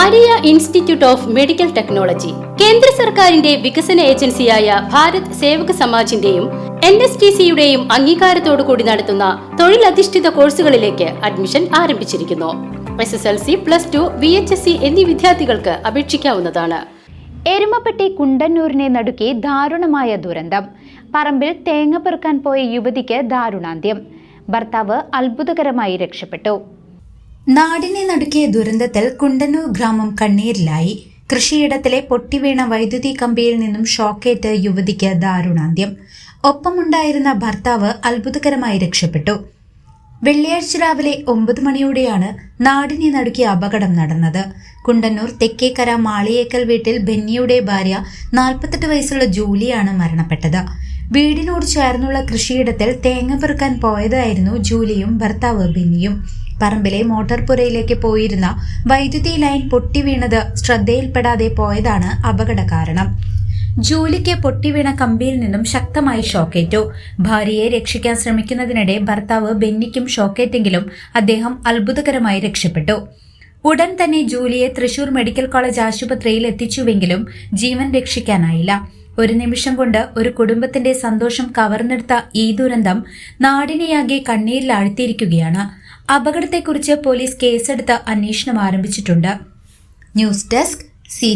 Maria institute of medical technology കേന്ദ്ര സർക്കാരിന്റെ വികസന ഏജൻസിയായ ഭാരത് സേവക സമാജിന്റെയും എൻ എസ് ടി സിയുടെയും അംഗീകാരത്തോടു കൂടി നടത്തുന്ന തൊഴിലധിഷ്ഠിത കോഴ്സുകളിലേക്ക് അഡ്മിഷൻ ആരംഭിച്ചിരിക്കുന്നു. S S L C plus two V H S C എന്നീ വിദ്യാർത്ഥികൾക്ക് അപേക്ഷിക്കാവുന്നതാണ്. എരുമപ്പെട്ടി കുണ്ടന്നൂരിനെ നടുക്കി ദാരുണമായ ദുരന്തം. പറമ്പിൽ തേങ്ങ പെറുക്കാൻ പോയ യുവതിക്ക് ദാരുണാന്ത്യം. ഭർത്താവ് അത്ഭുതകരമായി രക്ഷപ്പെട്ടു. നാടിനെ നടുക്കിയ ദുരന്തത്തിൽ കുണ്ടന്നൂർ ഗ്രാമം കണ്ണീരിലായി. കൃഷിയിടത്തിലെ പൊട്ടിവീണ വൈദ്യുതി കമ്പിയിൽ നിന്നും ഷോക്കേറ്റ് യുവതിക്ക് ദാരുണാന്ത്യം. ഒപ്പമുണ്ടായിരുന്ന ഭർത്താവ് അത്ഭുതകരമായി രക്ഷപ്പെട്ടു. വെള്ളിയാഴ്ച രാവിലെ ഒമ്പത് മണിയോടെയാണ് നാടിനെ നടുക്കിയ അപകടം നടന്നത്. കുണ്ടന്നൂർ തെക്കേക്കര മാളിയേക്കൽ വീട്ടിൽ ബെന്നിയുടെ ഭാര്യ നാൽപ്പത്തെട്ട് വയസ്സുള്ള ജൂലിയാണ് മരണപ്പെട്ടത്. വീടിനോട് ചേർന്നുള്ള കൃഷിയിടത്തിൽ തേങ്ങ പെറുക്കാൻ പോയതായിരുന്നു ജൂലിയും ഭർത്താവ് ബെന്നിയും. പറമ്പിലെ മോട്ടോർ പുരയിലേക്ക് പോയിരുന്ന വൈദ്യുതി ലൈൻ പൊട്ടി വീണത് ശ്രദ്ധയിൽപ്പെടാതെ പോയതാണ് അപകട കാരണം. ജൂലിക്ക് പൊട്ടിവീണ കമ്പിയിൽ നിന്നും ശക്തമായി ഷോക്കേറ്റു. ഭാര്യയെ രക്ഷിക്കാൻ ശ്രമിക്കുന്നതിനിടെ ഭർത്താവ് ബെന്നിക്കും ഷോക്കേറ്റെങ്കിലും അദ്ദേഹം അത്ഭുതകരമായി രക്ഷപ്പെട്ടു. ഉടൻ തന്നെ ജൂലിയെ തൃശൂർ മെഡിക്കൽ കോളേജ് ആശുപത്രിയിൽ എത്തിച്ചുവെങ്കിലും ജീവൻ രക്ഷിക്കാനായില്ല. ഒരു നിമിഷം കൊണ്ട് ഒരു കുടുംബത്തിന്റെ സന്തോഷം കവർന്നെടുത്ത ഈ ദുരന്തം നാടിനെയാകെ കണ്ണീരിൽ ആഴ്ത്തിയിരിക്കുകയാണ്. അപകടത്തെക്കുറിച്ച് പോലീസ് കേസെടുത്ത് അന്വേഷണം ആരംഭിച്ചിട്ടുണ്ട്. News desk C